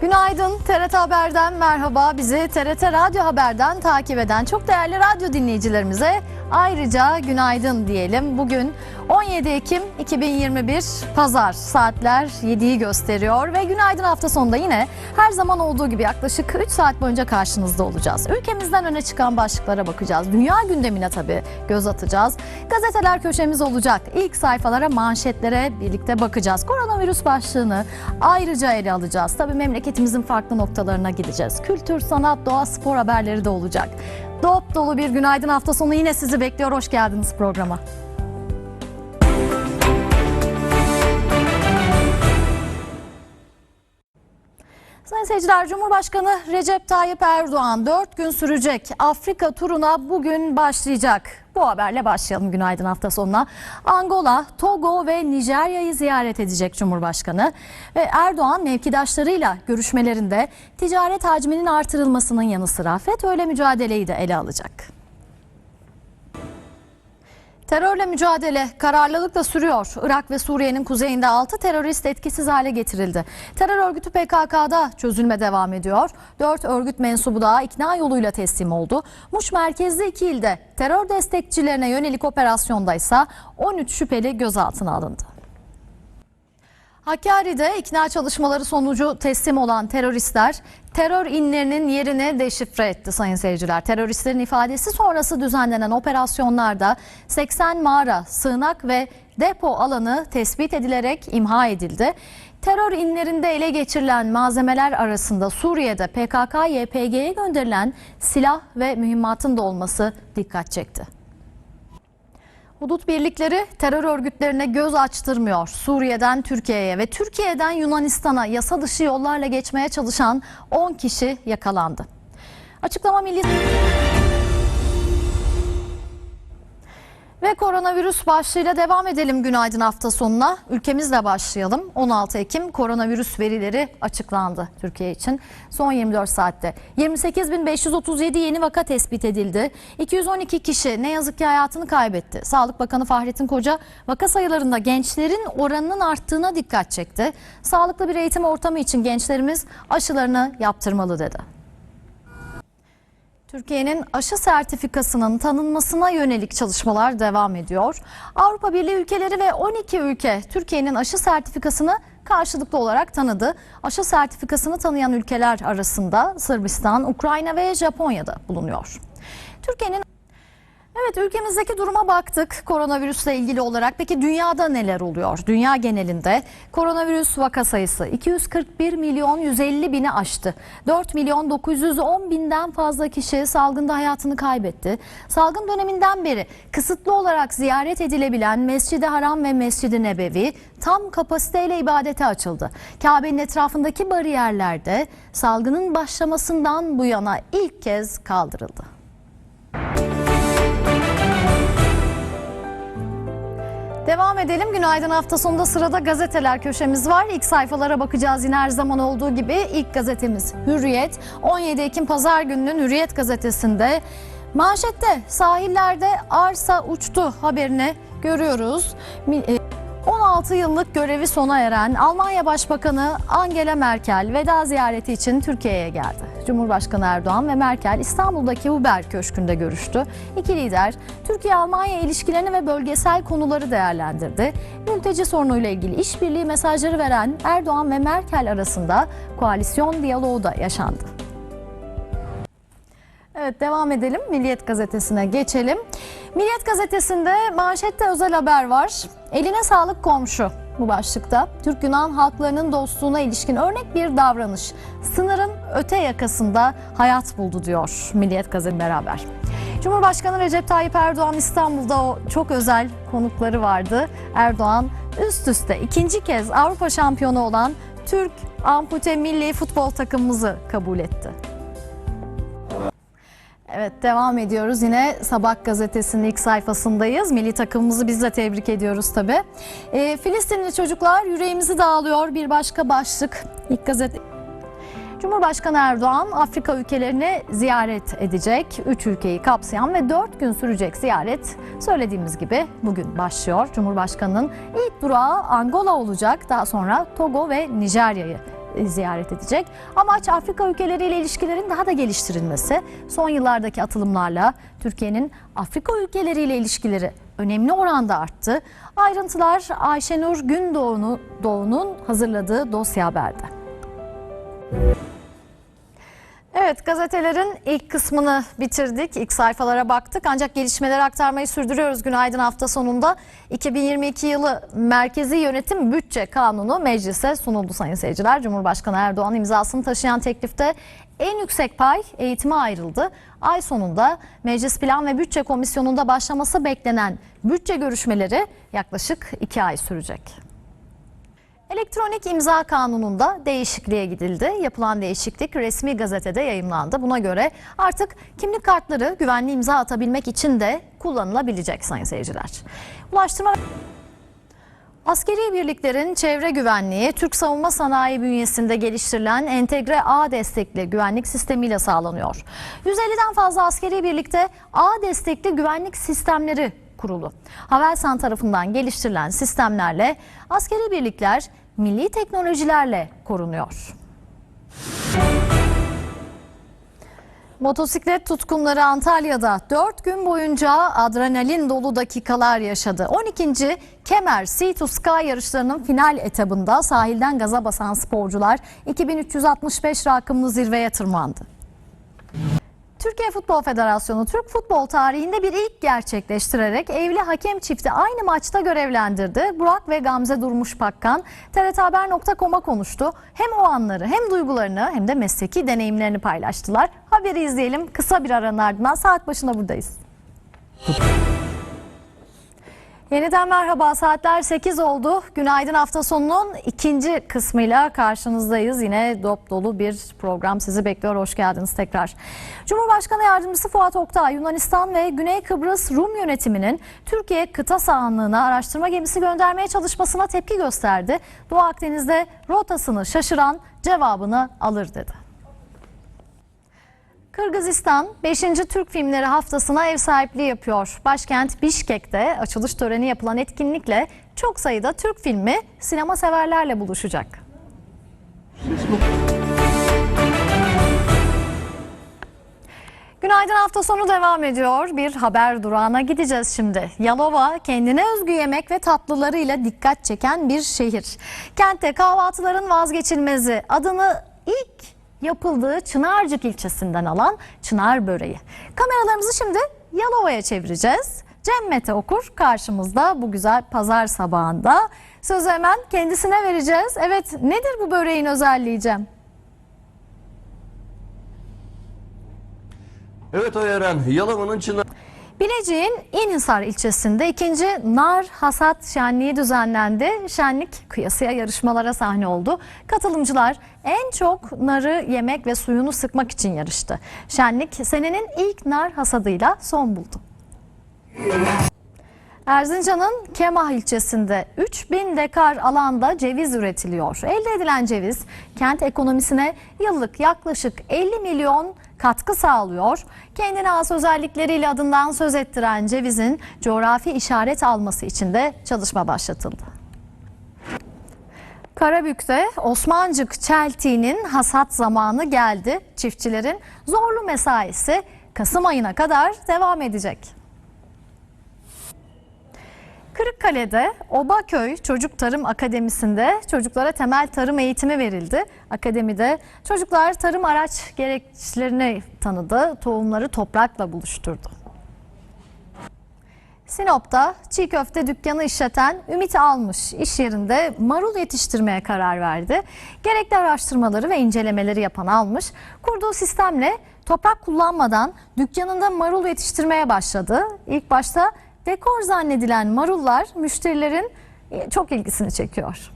Günaydın TRT Haber'den merhaba. Bizi TRT Radyo Haber'den takip eden çok değerli radyo dinleyicilerimize ayrıca günaydın diyelim. Bugün 17 Ekim 2021 Pazar saatler 7'yi gösteriyor ve günaydın hafta sonunda yine her zaman olduğu gibi yaklaşık 3 saat boyunca karşınızda olacağız. Ülkemizden öne çıkan başlıklara bakacağız. Dünya gündemine tabii göz atacağız. Gazeteler köşemiz olacak. İlk sayfalara manşetlere birlikte bakacağız. Koronavirüs başlığını ayrıca ele alacağız. Tabii memleketimizin farklı noktalarına gideceğiz. Kültür, sanat, doğa, spor haberleri de olacak. Dop dolu bir günaydın hafta sonu yine sizi bekliyor. Hoş geldiniz programa. Sayın seyirciler, Cumhurbaşkanı Recep Tayyip Erdoğan 4 gün sürecek Afrika turuna bugün başlayacak. Bu haberle başlayalım günaydın hafta sonuna. Angola, Togo ve Nijerya'yı ziyaret edecek Cumhurbaşkanı. Ve Erdoğan mevkidaşlarıyla görüşmelerinde ticaret hacminin artırılmasının yanı sıra FETÖ'yle mücadeleyi de ele alacak. Terörle mücadele kararlılıkla sürüyor. Irak ve Suriye'nin kuzeyinde 6 terörist etkisiz hale getirildi. Terör örgütü PKK'da çözülme devam ediyor. 4 örgüt mensubu daha ikna yoluyla teslim oldu. Muş merkezli iki ilde terör destekçilerine yönelik operasyonda ise 13 şüpheli gözaltına alındı. Hakkari'de ikna çalışmaları sonucu teslim olan teröristler terör inlerinin yerini deşifre etti sayın seyirciler. Teröristlerin ifadesi sonrası düzenlenen operasyonlarda 80 mağara, sığınak ve depo alanı tespit edilerek imha edildi. Terör inlerinde ele geçirilen malzemeler arasında Suriye'de PKK-YPG'ye gönderilen silah ve mühimmatın da olması dikkat çekti. Hudut birlikleri terör örgütlerine göz açtırmıyor. Suriye'den Türkiye'ye ve Türkiye'den Yunanistan'a yasa dışı yollarla geçmeye çalışan 10 kişi yakalandı. Açıklama Milli ve koronavirüs başlığıyla devam edelim günaydın hafta sonuna. Ülkemizle başlayalım. 16 Ekim koronavirüs verileri açıklandı Türkiye için. Son 24 saatte 28.537 yeni vaka tespit edildi. 212 kişi ne yazık ki hayatını kaybetti. Sağlık Bakanı Fahrettin Koca vaka sayılarında gençlerin oranının arttığına dikkat çekti. Sağlıklı bir eğitim ortamı için gençlerimiz aşılarını yaptırmalı dedi. Türkiye'nin aşı sertifikasının tanınmasına yönelik çalışmalar devam ediyor. Avrupa Birliği ülkeleri ve 12 ülke Türkiye'nin aşı sertifikasını karşılıklı olarak tanıdı. Aşı sertifikasını tanıyan ülkeler arasında Sırbistan, Ukrayna ve Japonya'da bulunuyor. Türkiye'nin Evet ülkemizdeki duruma baktık koronavirüsle ilgili olarak. Peki dünyada neler oluyor? Dünya genelinde koronavirüs vaka sayısı 241 milyon 150 bini aştı. 4 milyon 910 binden fazla kişi salgında hayatını kaybetti. Salgın döneminden beri kısıtlı olarak ziyaret edilebilen Mescid-i Haram ve Mescid-i Nebevi tam kapasiteyle ibadete açıldı. Kabe'nin etrafındaki bariyerlerde salgının başlamasından bu yana ilk kez kaldırıldı. Devam edelim. Günaydın hafta sonunda sırada gazeteler köşemiz var. İlk sayfalara bakacağız yine her zaman olduğu gibi. İlk gazetemiz Hürriyet. 17 Ekim Pazar gününün Hürriyet gazetesinde manşette sahillerde arsa uçtu haberini görüyoruz. Mi- e, 16 yıllık görevi sona eren Almanya Başbakanı Angela Merkel veda ziyareti için Türkiye'ye geldi. Cumhurbaşkanı Erdoğan ve Merkel İstanbul'daki Huber Köşkü'nde görüştü. İki lider Türkiye-Almanya ilişkilerini ve bölgesel konuları değerlendirdi. Mülteci sorunuyla ilgili işbirliği mesajları veren Erdoğan ve Merkel arasında koalisyon diyaloğu da yaşandı. Evet devam edelim. Milliyet gazetesine geçelim. Milliyet gazetesinde manşette özel haber var. Eline sağlık komşu bu başlıkta. Türk-Yunan halklarının dostluğuna ilişkin örnek bir davranış. Sınırın öte yakasında hayat buldu diyor Milliyet gazetesi beraber. Cumhurbaşkanı Recep Tayyip Erdoğan İstanbul'da o çok özel konukları vardı. Erdoğan üst üste ikinci kez Avrupa şampiyonu olan Türk ampute milli futbol takımımızı kabul etti. Evet devam ediyoruz. Yine Sabah gazetesinin ilk sayfasındayız. Milli takımımızı biz de tebrik ediyoruz tabii. Ee, Filistinli çocuklar yüreğimizi dağılıyor. Bir başka başlık. İlk gazete Cumhurbaşkanı Erdoğan Afrika ülkelerini ziyaret edecek. Üç ülkeyi kapsayan ve dört gün sürecek ziyaret söylediğimiz gibi bugün başlıyor. Cumhurbaşkanının ilk durağı Angola olacak. Daha sonra Togo ve Nijerya'yı e, ziyaret edecek. Amaç Afrika ülkeleriyle ilişkilerin daha da geliştirilmesi. Son yıllardaki atılımlarla Türkiye'nin Afrika ülkeleriyle ilişkileri önemli oranda arttı. Ayrıntılar Ayşenur Gündoğan'ın hazırladığı dosya haberde. Evet gazetelerin ilk kısmını bitirdik. İlk sayfalara baktık. Ancak gelişmeleri aktarmayı sürdürüyoruz günaydın hafta sonunda. 2022 yılı Merkezi Yönetim Bütçe Kanunu meclise sunuldu sayın seyirciler. Cumhurbaşkanı Erdoğan imzasını taşıyan teklifte en yüksek pay eğitime ayrıldı. Ay sonunda Meclis Plan ve Bütçe Komisyonu'nda başlaması beklenen bütçe görüşmeleri yaklaşık iki ay sürecek. Elektronik imza kanununda değişikliğe gidildi. Yapılan değişiklik resmi gazetede yayımlandı. Buna göre artık kimlik kartları güvenli imza atabilmek için de kullanılabilecek sayın seyirciler. Ulaştırma Askeri birliklerin çevre güvenliği Türk savunma sanayi bünyesinde geliştirilen entegre ağ destekli güvenlik sistemiyle sağlanıyor. 150'den fazla askeri birlikte ağ destekli güvenlik sistemleri kurulu. Havelsan tarafından geliştirilen sistemlerle askeri birlikler milli teknolojilerle korunuyor. Motosiklet tutkunları Antalya'da 4 gün boyunca adrenalin dolu dakikalar yaşadı. 12. Kemer Sea to Sky yarışlarının final etabında sahilden gaza basan sporcular 2365 rakımlı zirveye tırmandı. Türkiye Futbol Federasyonu Türk futbol tarihinde bir ilk gerçekleştirerek evli hakem çifti aynı maçta görevlendirdi. Burak ve Gamze Durmuş Pakkan TRThaber.com'a konuştu. Hem o anları hem duygularını hem de mesleki deneyimlerini paylaştılar. Haberi izleyelim. Kısa bir aranın ardından saat başına buradayız. Yeniden merhaba saatler 8 oldu. Günaydın hafta sonunun ikinci kısmıyla karşınızdayız. Yine dop dolu bir program sizi bekliyor. Hoş geldiniz tekrar. Cumhurbaşkanı Yardımcısı Fuat Oktay Yunanistan ve Güney Kıbrıs Rum yönetiminin Türkiye kıta sahanlığına araştırma gemisi göndermeye çalışmasına tepki gösterdi. Doğu Akdeniz'de rotasını şaşıran cevabını alır dedi. Kırgızistan 5. Türk Filmleri Haftası'na ev sahipliği yapıyor. Başkent Bişkek'te açılış töreni yapılan etkinlikle çok sayıda Türk filmi sinema severlerle buluşacak. Günaydın hafta sonu devam ediyor. Bir haber durağına gideceğiz şimdi. Yalova kendine özgü yemek ve tatlılarıyla dikkat çeken bir şehir. Kentte kahvaltıların vazgeçilmezi adını ilk yapıldığı Çınarcık ilçesinden alan Çınar böreği. Kameralarımızı şimdi Yalova'ya çevireceğiz. Cem Mete Okur karşımızda bu güzel pazar sabahında. Sözü hemen kendisine vereceğiz. Evet nedir bu böreğin özelliği Cem? Evet Oyeren, Yalova'nın Çınar... Bilecik'in İnhisar ilçesinde ikinci nar hasat şenliği düzenlendi. Şenlik kıyasıya yarışmalara sahne oldu. Katılımcılar en çok narı yemek ve suyunu sıkmak için yarıştı. Şenlik senenin ilk nar hasadıyla son buldu. Erzincan'ın Kemah ilçesinde 3000 dekar alanda ceviz üretiliyor. Elde edilen ceviz kent ekonomisine yıllık yaklaşık 50 milyon katkı sağlıyor. Kendine has özellikleriyle adından söz ettiren cevizin coğrafi işaret alması için de çalışma başlatıldı. Karabük'te Osmancık çeltiğinin hasat zamanı geldi. Çiftçilerin zorlu mesaisi Kasım ayına kadar devam edecek. Kırıkkale'de Obaköy Çocuk Tarım Akademisi'nde çocuklara temel tarım eğitimi verildi. Akademide çocuklar tarım araç gereçlerini tanıdı, tohumları toprakla buluşturdu. Sinop'ta çiğ köfte dükkanı işleten Ümit Almış iş yerinde marul yetiştirmeye karar verdi. Gerekli araştırmaları ve incelemeleri yapan Almış, kurduğu sistemle toprak kullanmadan dükkanında marul yetiştirmeye başladı. İlk başta dekor zannedilen marullar müşterilerin e, çok ilgisini çekiyor.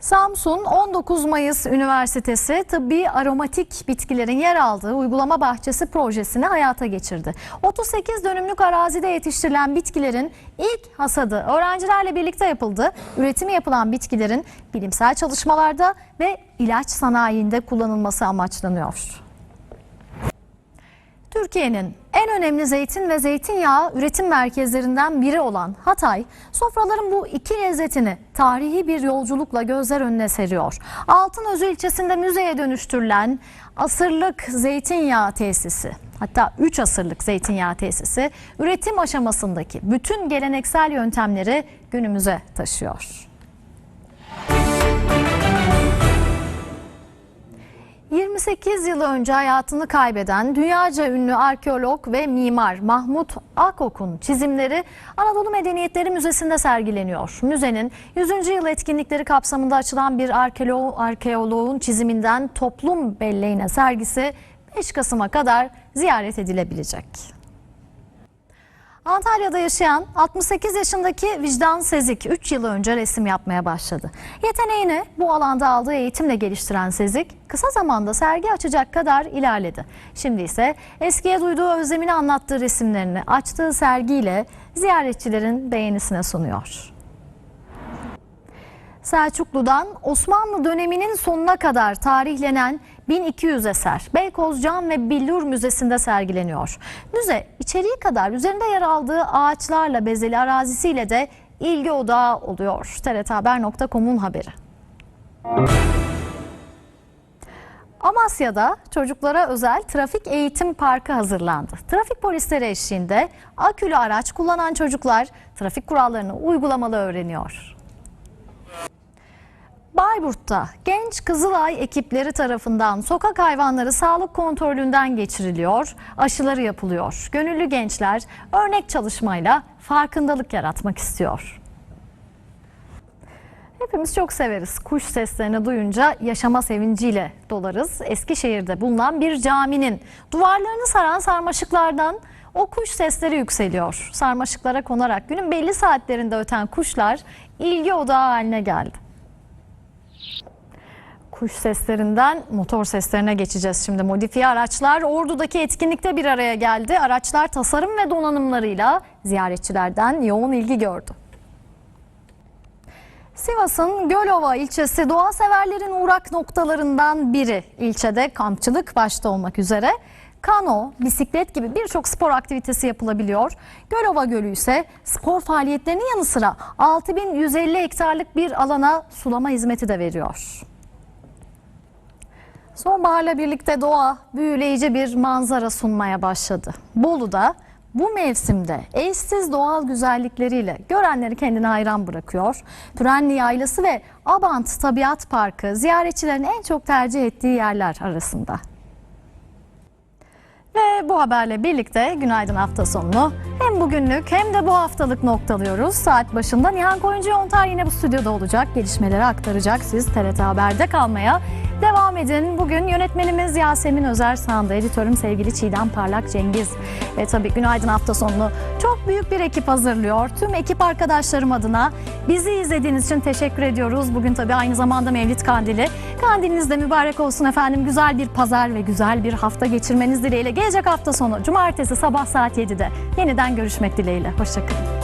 Samsun 19 Mayıs Üniversitesi tıbbi aromatik bitkilerin yer aldığı uygulama bahçesi projesini hayata geçirdi. 38 dönümlük arazide yetiştirilen bitkilerin ilk hasadı öğrencilerle birlikte yapıldı. Üretimi yapılan bitkilerin bilimsel çalışmalarda ve ilaç sanayinde kullanılması amaçlanıyor. Türkiye'nin En önemli zeytin ve zeytinyağı üretim merkezlerinden biri olan Hatay, sofraların bu iki lezzetini tarihi bir yolculukla gözler önüne seriyor. Altınözü ilçesinde müzeye dönüştürülen asırlık zeytinyağı tesisi, hatta 3 asırlık zeytinyağı tesisi, üretim aşamasındaki bütün geleneksel yöntemleri günümüze taşıyor. 28 yıl önce hayatını kaybeden dünyaca ünlü arkeolog ve mimar Mahmut Akok'un çizimleri Anadolu Medeniyetleri Müzesi'nde sergileniyor. Müzenin 100. yıl etkinlikleri kapsamında açılan bir arkeolo arkeoloğun çiziminden toplum belleğine sergisi 5 Kasım'a kadar ziyaret edilebilecek. Antalya'da yaşayan 68 yaşındaki Vicdan Sezik 3 yıl önce resim yapmaya başladı. Yeteneğini bu alanda aldığı eğitimle geliştiren Sezik kısa zamanda sergi açacak kadar ilerledi. Şimdi ise eskiye duyduğu özlemini anlattığı resimlerini açtığı sergiyle ziyaretçilerin beğenisine sunuyor. Selçuklu'dan Osmanlı döneminin sonuna kadar tarihlenen 1200 eser Beykoz Cam ve Billur Müzesi'nde sergileniyor. Müze içeriği kadar üzerinde yer aldığı ağaçlarla bezeli arazisiyle de ilgi odağı oluyor. TRTHaber.com'un haberi. Amasya'da çocuklara özel trafik eğitim parkı hazırlandı. Trafik polisleri eşliğinde akülü araç kullanan çocuklar trafik kurallarını uygulamalı öğreniyor. Bayburt'ta genç Kızılay ekipleri tarafından sokak hayvanları sağlık kontrolünden geçiriliyor, aşıları yapılıyor. Gönüllü gençler örnek çalışmayla farkındalık yaratmak istiyor. Hepimiz çok severiz. Kuş seslerini duyunca yaşama sevinciyle dolarız. Eskişehir'de bulunan bir caminin duvarlarını saran sarmaşıklardan o kuş sesleri yükseliyor. Sarmaşıklara konarak günün belli saatlerinde öten kuşlar ilgi odağı haline geldi. Kuş seslerinden motor seslerine geçeceğiz şimdi. Modifiye araçlar Ordu'daki etkinlikte bir araya geldi. Araçlar tasarım ve donanımlarıyla ziyaretçilerden yoğun ilgi gördü. Sivas'ın Gölova ilçesi doğa severlerin uğrak noktalarından biri. İlçede kampçılık başta olmak üzere kano, bisiklet gibi birçok spor aktivitesi yapılabiliyor. Gölova Gölü ise spor faaliyetlerinin yanı sıra 6150 hektarlık bir alana sulama hizmeti de veriyor. Sonbaharla birlikte doğa büyüleyici bir manzara sunmaya başladı. Bolu'da bu mevsimde eşsiz doğal güzellikleriyle görenleri kendine hayran bırakıyor. Pürenli Yaylası ve Abant Tabiat Parkı ziyaretçilerin en çok tercih ettiği yerler arasında. Ve bu haberle birlikte günaydın hafta sonunu hem bugünlük hem de bu haftalık noktalıyoruz. Saat başında Nihan Koyuncu Yontar yine bu stüdyoda olacak. Gelişmeleri aktaracak. Siz TRT Haber'de kalmaya devam edin. Bugün yönetmenimiz Yasemin Özer Sağında, editörüm sevgili Çiğdem Parlak Cengiz. Ve tabii günaydın hafta sonunu çok büyük bir ekip hazırlıyor. Tüm ekip arkadaşlarım adına bizi izlediğiniz için teşekkür ediyoruz. Bugün tabii aynı zamanda Mevlid Kandili. Kandiliniz de mübarek olsun efendim. Güzel bir pazar ve güzel bir hafta geçirmeniz dileğiyle. Gelecek hafta sonu cumartesi sabah saat 7'de yeniden görüşmek dileğiyle. Hoşçakalın.